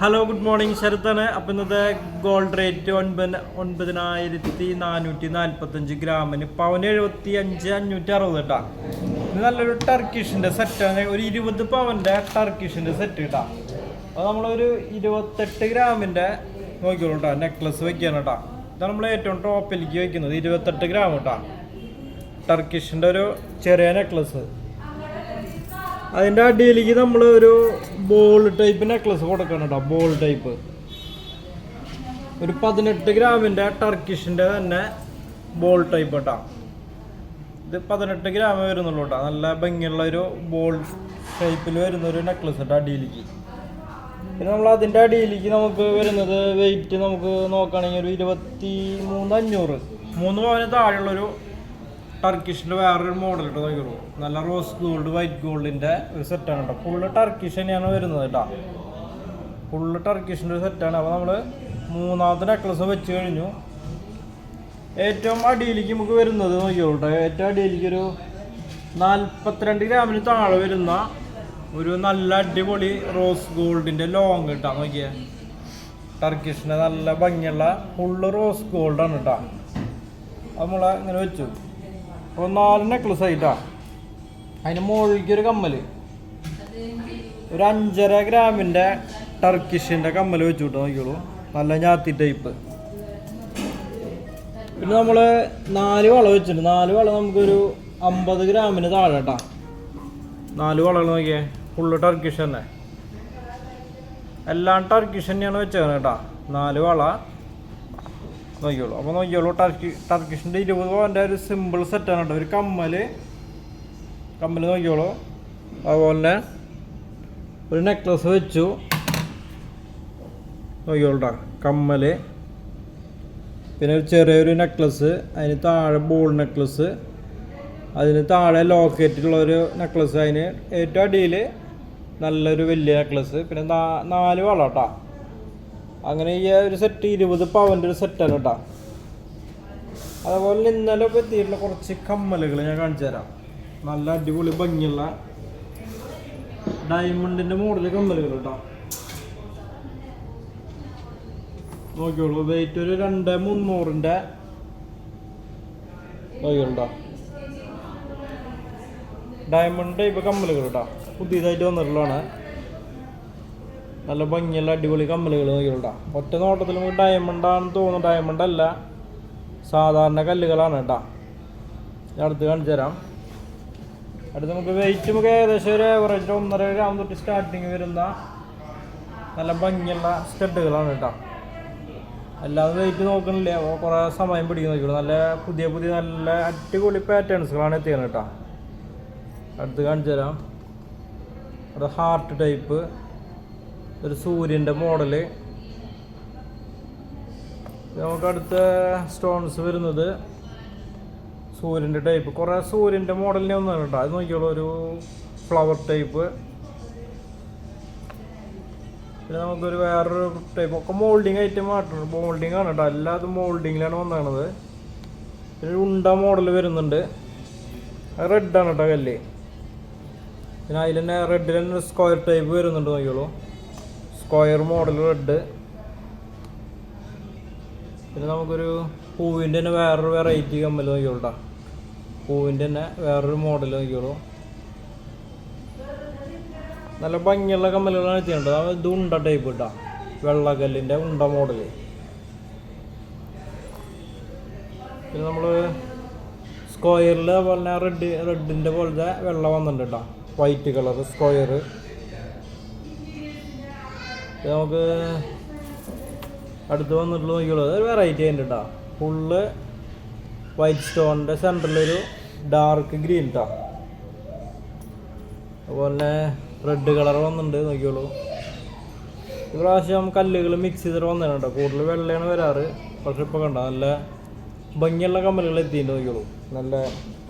Hello good morning ശരത്താണ്. അപ്പം ഇന്നത്തെ gold rate ഒൻപത് ഒൻപതിനായിരത്തി നാനൂറ്റി നാൽപ്പത്തഞ്ച് ഗ്രാമിന് പവന് എഴുപത്തി അഞ്ച് അഞ്ഞൂറ്റി അറുപത് കേട്ടാ ഇത് നല്ലൊരു ടർക്കിഷിന്റെ സെറ്റാണ് ഒരു ഇരുപത് പവന്റെ ടർക്കിഷിന്റെ സെറ്റ് കേട്ടാ അത് നമ്മളൊരു ഇരുപത്തെട്ട് ഗ്രാമിന്റെ നോക്കിക്കോളൂ കേട്ടോ നെക്ലസ് വെക്കുകയാണ് കേട്ടോ ഇതാണ് നമ്മൾ ഏറ്റവും ടോപ്പിലേക്ക് വെക്കുന്നത്. ഇരുപത്തെട്ട് ഗ്രാം കേട്ടോ ടർക്കിഷിന്റെ ഒരു ചെറിയ നെക്ലസ് അതിന്റെ അടിയിലേക്ക് നമ്മൾ ഒരു ബോൾ ടൈപ്പ് നെക്ലസ് കൊടുക്കണം കേട്ടോ ബോൾ ടൈപ്പ് ഒരു പതിനെട്ട് ഗ്രാമിന്റെ ടർക്കിഷിന്റെ തന്നെ ബോൾ ടൈപ്പ് കേട്ടോ ഇത് പതിനെട്ട് ഗ്രാമേ വരുന്നുള്ളൂ കേട്ടോ നല്ല ഭംഗിയുള്ള ഒരു ബോൾ ടൈപ്പിൽ വരുന്ന ഒരു നെക്ലസ് കേട്ടോ അടിയിലേക്ക്. പിന്നെ നമ്മൾ അതിന്റെ അടിയിലേക്ക് നമുക്ക് വരുന്നത് വെയിറ്റ് നമുക്ക് നോക്കുകയാണെങ്കിൽ ഒരു ഇരുപത്തി മൂന്ന് അഞ്ഞൂറ്. മൂന്ന് പവന് താഴെയുള്ളൊരു ടർക്കിഷിന്റെ വേറൊരു മോഡൽ കേട്ടോ നോക്കിയോ നല്ല റോസ് ഗോൾഡ് വൈറ്റ് ഗോൾഡിന്റെ ഒരു സെറ്റാണ് കേട്ടോ. ഫുള്ള് ടർക്കിഷ് തന്നെയാണ് വരുന്നത് കേട്ടോ. ഫുള്ള് ടർക്കിഷിന്റെ ഒരു സെറ്റാണ് അപ്പോൾ നമ്മൾ മൂന്നാമത്തെ നെക്ലസ് വെച്ച് കഴിഞ്ഞു. ഏറ്റവും അടിയിലേക്ക് നമുക്ക് വരുന്നത് നോക്കിയോ കേട്ടോ. ഏറ്റവും അടിയിലേക്ക് ഒരു നാൽപ്പത്തിരണ്ട് ഗ്രാമിന് താഴെ വരുന്ന ഒരു നല്ല അടിപൊളി റോസ് ഗോൾഡിന്റെ ലോങ് കേട്ടോ നോക്കിയേ. ടർക്കിഷിന്റെ നല്ല ഭംഗിയുള്ള ഫുള്ള് റോസ് ഗോൾഡാണ് കേട്ടോ. നമ്മളെ ഇങ്ങനെ വെച്ചു. അപ്പോൾ നാല് നെക്ലസ് ആയിട്ടാ. അതിന് മുകളിലേക്ക് ഒരു കമ്മൽ ഒരു അഞ്ചര ഗ്രാമിന്റെ ടർക്കിഷിന്റെ കമ്മൽ വെച്ചു കിട്ടും നോക്കിയോളൂ നല്ല ഞാത്തി ടൈപ്പ് പിന്നെ നമ്മൾ നാല് വള വെച്ചിട്ടുണ്ട്. നാല് വള നമുക്കൊരു അമ്പത് ഗ്രാമിന് താഴെ കേട്ടാ നാല് വളകൾ നോക്കിയേ. ഫുള്ള് ടർക്കിഷ് തന്നെ. എല്ലാം ടർക്കിഷ് തന്നെയാണ് കേട്ടാ. നാല് വള. നോക്കിയോളൂ അപ്പോൾ നോക്കിയോളൂ ടർക്കി ടർക്കിഷിന്റെ ഇരുപത് പവന്റെ ഒരു സിമ്പിൾ സെറ്റാണ് കേട്ടോ. ഒരു കമ്മൽ കമ്മൽ നോക്കിയോളൂ അതുപോലെ തന്നെ ഒരു നെക്ലസ് വെച്ചു. നോക്കിയോളൂ കേട്ടോ കമ്മൽ പിന്നെ ഒരു ചെറിയൊരു നെക്ലസ് അതിന് താഴെ ബോൾ നെക്ലസ് അതിന് താഴെ ലോക്കറ്റിലുള്ള ഒരു നെക്ലസ് അതിന് ഏറ്റവും അടിയിൽ നല്ലൊരു വലിയ നെക്ലസ് പിന്നെ നാല് വള കേട്ടോ അങ്ങനെ ഈ ഒരു സെറ്റ് ഇരുപത് പവന്റെ ഒരു സെറ്റാണ് കേട്ടോ. അതുപോലെ ഇന്നലെ ഇപ്പോൾ എത്തിയിട്ടുള്ള കുറച്ച് കമ്മലുകൾ ഞാൻ കാണിച്ചു തരാം. നല്ല അടിപൊളി ഭംഗിയുള്ള ഡയമണ്ടിന്റെ മോഡൽ കമ്മലുകൾ കേട്ടോ. നോക്കിയോളൂ വെയിറ്റ് ഒരു രണ്ട് മുന്നൂറിന്റെ നോക്കിയോളൂ ഡയമണ്ട് ഇപ്പോൾ കമ്മലുകൾ കേട്ടോ. പുതിയതായിട്ട് വന്നിട്ടുള്ളതാണ്. നല്ല ഭംഗിയുള്ള അടിപൊളി കമ്മലുകൾ നോക്കിയിട്ടാ ഒറ്റ നോട്ടത്തിൽ നമുക്ക് ഡയമണ്ടാണെന്ന് തോന്നുന്നു. ഡയമണ്ട് അല്ല. സാധാരണ കല്ലുകളാണ് കേട്ടാ. അടുത്ത് കാണിച്ചു തരാം. അടുത്ത് നമുക്ക് വെയിറ്റ് നമുക്ക് ഏകദേശം ഒരു ഏവറേജ് ഒന്നര ഗ്രാം തൊട്ട് സ്റ്റാർട്ടിങ് വരുന്ന നല്ല ഭംഗിയുള്ള സ്റ്റഡുകളാണ് കേട്ടോ. അല്ലാതെ വെയിറ്റ് നോക്കണില്ല. കുറെ കുറേ സമയം പിടിക്കും നോക്കിയുള്ളൂ നല്ല പുതിയ പുതിയ നല്ല അടിപൊളി പാറ്റേൺസുകളാണ് എത്തിയത് കേട്ടോ. അടുത്ത് കാണിച്ചു തരാം. ഒരു ഹാർട്ട് ടൈപ്പ് ഒരു സൂര്യന്റെ മോഡൽ. നമുക്ക് അടുത്ത സ്റ്റോൺസ് വരുന്നത് സൂര്യന്റെ ടൈപ്പ് കുറേ സൂര്യന്റെ മോഡലിനെ ഒന്നും കേട്ടോ. അത് നോക്കിയോളൂ ഒരു ഫ്ലവർ ടൈപ്പ് പിന്നെ നമുക്കൊരു വേറൊരു ടൈപ്പ് ഒക്കെ മോൾഡിങ് ഐറ്റം മാറ്റുന്നുണ്ട് മോൾഡിങ് ആണ് കേട്ടോ. എല്ലാതും മോൾഡിങ്ങിലാണ് വന്നത് പിന്നെ ഒരു ഉണ്ട മോഡൽ വരുന്നുണ്ട്. അത് റെഡാണ് കേട്ടോ കല്ല്. പിന്നെ അതിൽ തന്നെ റെഡിൽ തന്നെ സ്ക്വയർ ടൈപ്പ് വരുന്നുണ്ട് നോക്കിയോളൂ സ്ക്വയർ മോഡൽ റെഡ്. പിന്നെ നമുക്കൊരു പൂവിന്റെ തന്നെ വേറൊരു വെറൈറ്റി കമ്മൽ നോക്കിയോളൂട്ടാ പൂവിന്റെ തന്നെ വേറൊരു മോഡൽ നോക്കിയോളൂ നല്ല ഭംഗിയുള്ള കമ്മലുകളാണ് എത്തിയുണ്ട് അത് ഉണ്ട ടൈപ്പ് ഇട്ടാ. വെള്ളക്കല്ലിന്റെ ഉണ്ട മോഡൽ പിന്നെ നമ്മൾ സ്ക്വയറിൽ തന്നെ റെഡ് റെഡിന്റെ പോലത്തെ വെള്ളം വന്നിട്ടുണ്ട് കേട്ടോ. വൈറ്റ് കളർ സ്ക്വയർ ഇത് നമുക്ക് അടുത്ത് വന്നിട്ടുള്ള നോക്കിയുള്ളൂ ഒരു വെറൈറ്റി അതിന്റെ കേട്ടോ ഫുള്ള് വൈറ്റ് സ്റ്റോണിന്റെ സെന്ററിലൊരു ഡാർക്ക് ഗ്രീൻ കേട്ടോ അതുപോലെ റെഡ് കളർ വന്നിട്ടുണ്ട് നോക്കിയോളൂ ഇപ്രാവശ്യം കല്ലുകൾ മിക്സ് ചെയ്തിട്ട് വന്നതാണ് കേട്ടോ കൂടുതൽ വെള്ളയാണ് വരാറ്. പക്ഷെ ഇപ്പോൾ കണ്ടോ നല്ല ഭംഗിയുള്ള കമ്മലുകൾ എത്തിയിട്ടുണ്ട് നോക്കിയോളൂ നല്ല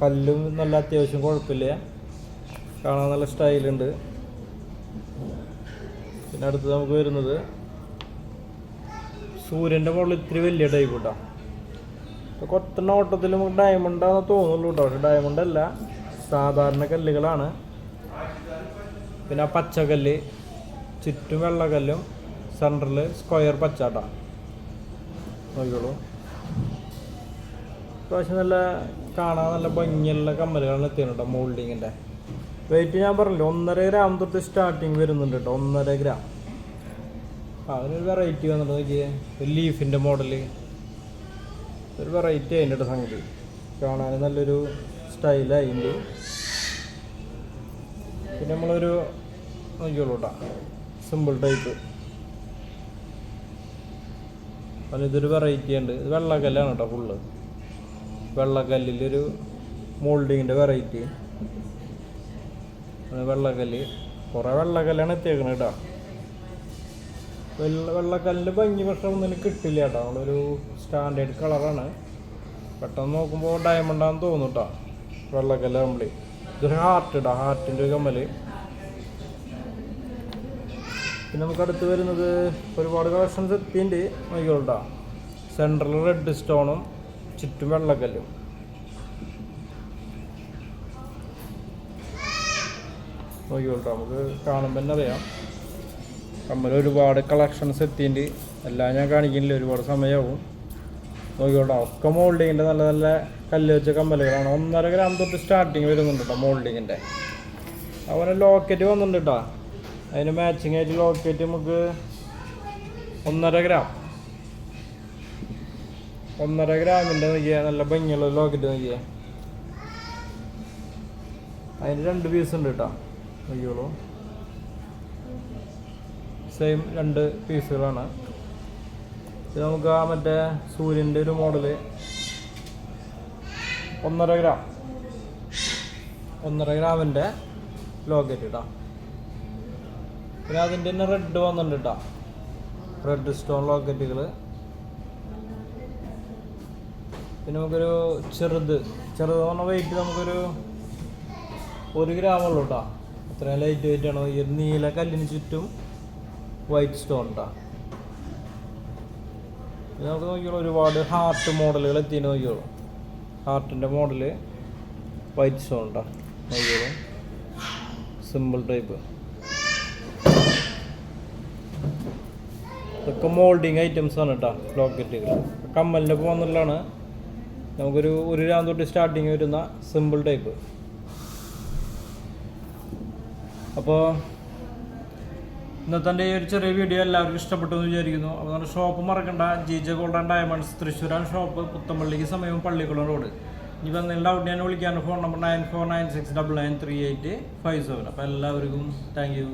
കല്ലും നല്ല അത്യാവശ്യം കുഴപ്പമില്ല. കാണാൻ നല്ല സ്റ്റൈലുണ്ട് പിന്നെ അടുത്ത് നമുക്ക് വരുന്നത് സൂര്യന്റെ മുകളിൽ ഇത്തിരി വലിയ ടൈപ്പ് കേട്ടോ കൊത്ത നോട്ടത്തിൽ നമുക്ക് ഡയമണ്ട് ആണെന്ന് തോന്നുള്ളൂ കേട്ടോ പക്ഷെ ഡയമണ്ട് അല്ല. സാധാരണ കല്ലുകളാണ്. പിന്നെ ആ പച്ചക്കല്ല് ചുറ്റും വെള്ളക്കല്ലും സെന്ററിൽ സ്ക്വയർ പച്ചാട്ടാ നോക്കിക്കോളൂ. പ്രാവശ്യം നല്ല കാണാൻ നല്ല ഭംഗിയുള്ള കമ്മലുകളാണ് എത്തിയത് കേട്ടോ മോൾഡിങ്ങിന്റെ വെയിറ്റ് ഞാൻ പറഞ്ഞില്ല ഒന്നര ഗ്രാം തൊട്ട് സ്റ്റാർട്ടിങ് വരുന്നുണ്ട് കേട്ടോ ഒന്നര ഗ്രാം അതിനൊരു വെറൈറ്റി വന്നിട്ട് നോക്കിയേ ഒരു ലീഫിന്റെ മോഡൽ ഒരു വെറൈറ്റി അതിന്റെ സംഗതി. കാണാൻ നല്ലൊരു സ്റ്റൈലായി പിന്നെ നമ്മളൊരു നോക്കിയോളൂ കേട്ടോ സിമ്പിൾ ടൈപ്പ് അതിതൊരു വെറൈറ്റി ഉണ്ട്. ഇത് വെള്ളക്കല്ലാണ് കേട്ടോ ഫുള്ള് വെള്ളക്കല്ലിലൊരു മോൾഡിങ്ങിന്റെ വെറൈറ്റി വെള്ളക്കല്ല്. കുറേ വെള്ളക്കല്ലാണ് എത്തിയേക്കണത് കേട്ടോ. വെള്ള വെള്ളക്കല്ലിന്റെ ഭംഗി പക്ഷെ ഒന്നിനും കിട്ടില്ല കേട്ടോ. നമ്മളൊരു സ്റ്റാൻഡേർഡ് കളറാണ് പെട്ടെന്ന് നോക്കുമ്പോൾ ഡയമണ്ടാന്ന് തോന്നും കേട്ടോ വെള്ളക്കല്ല് നമ്മൾ ഇതൊരു ഹാർട്ട് ഇടാം ഹാർട്ടിന്റെ ഒരു കമ്മൽ. പിന്നെ നമുക്ക് അടുത്ത് വരുന്നത് ഒരുപാട് കളക്ഷൻസ് എത്തിയിട്ടുണ്ട് നോക്കിക്കോട്ടോ സെൻട്രൽ റെഡ് സ്റ്റോണും ചുറ്റും വെള്ളക്കല്ലും. നോക്കിയോട്ടാ നമുക്ക് കാണുമ്പോൾ തന്നെ അറിയാം. കമ്മൽ ഒരുപാട് കളക്ഷൻസ് എത്തിയിട്ട് എല്ലാം ഞാൻ കാണിക്കുന്നില്ല. ഒരുപാട് സമയമാവും നോക്കിക്കോട്ടെ. ഒക്കെ മോൾഡിങ്ങിന്റെ നല്ല നല്ല കല്ല് വെച്ച കമ്മലുകളാണ്. ഒന്നര ഗ്രാം തൊട്ട് സ്റ്റാർട്ടിങ് വരുന്നുണ്ട് കേട്ടോ മോൾഡിങ്ങിന്റെ അതുപോലെ ലോക്കറ്റ് വന്നിട്ടുണ്ട് കേട്ടോ അതിന് മാച്ചിങ് ആയിട്ട് ലോക്കറ്റ് നമുക്ക് ഒന്നര ഗ്രാം ഒന്നര ഗ്രാമിന്റെ നോക്കിയാൽ നല്ല ഭംഗിയുള്ള ലോക്കറ്റ് നോക്കിയാൽ അതിന് രണ്ട് പീസ് ഉണ്ട് കേട്ടോ നോക്കിയോളൂ സെയിം രണ്ട് പീസുകളാണ്. ഇത് നമുക്ക് ആ മറ്റേ സൂര്യന്റെ ഒരു മോഡൽ. ഒന്നര ഗ്രാം. ഒന്നര ഗ്രാമിന്റെ ലോക്കറ്റ് ഇട്ടാ പിന്നെ അതിന്റെ തന്നെ റെഡ് വന്നിട്ടുണ്ട് കേട്ടോ റെഡ് സ്റ്റോൺ ലോക്കറ്റുകൾ പിന്നെ നമുക്കൊരു ചെറുത്. ചെറുത് പറഞ്ഞ വെയിറ്റ് നമുക്കൊരു ഒരു ഗ്രാമുള്ളൂ കേട്ടോ അത്രയും ലൈറ്റ് വെയിറ്റ് ആണ്? ഈ നീല കല്ലിന് ചുറ്റും വൈറ്റ് സ്റ്റോൺ ഉണ്ടാകും നമുക്ക് നോക്കിയോളൂ ഒരുപാട് ഹാർട്ട് മോഡലുകൾ എത്തി നോക്കിയോളൂ ഹാർട്ടിന്റെ മോഡൽ വൈറ്റ് സ്റ്റോൺ ഉണ്ടാകും നോക്കിയോളൂ സിമ്പിൾ ടൈപ്പ് ഇതൊക്കെ മോൾഡിങ് ഐറ്റംസ് ആണ് കേട്ടോ ലോക്കറ്റുകൾ കമ്മലിന്റെ പോകുന്നുള്ളതാണ്. നമുക്കൊരു ഒരു രാം തൊട്ട് സ്റ്റാർട്ടിങ് വരുന്ന സിമ്പിൾ ടൈപ്പ് അപ്പോൾ ഇന്നത്തെ ഈ ഒരു ചെറിയ വീഡിയോ എല്ലാവർക്കും ഇഷ്ടപ്പെട്ടു എന്ന് വിചാരിക്കുന്നു. അപ്പോൾ നമ്മുടെ ഷോപ്പ് മറക്കണ്ട. G J gold and diamonds തൃശ്ശൂരാണ് ഷോപ്പ് പുത്തമ്പള്ളിക്ക് സമയവും പള്ളിക്കുളം റോഡ് ഇനി എന്തെങ്കിലും ഡൗട്ട് ഞാൻ വിളിക്കാൻ phone number nine four nine six double nine three eight five seven അപ്പോൾ എല്ലാവർക്കും താങ്ക് യു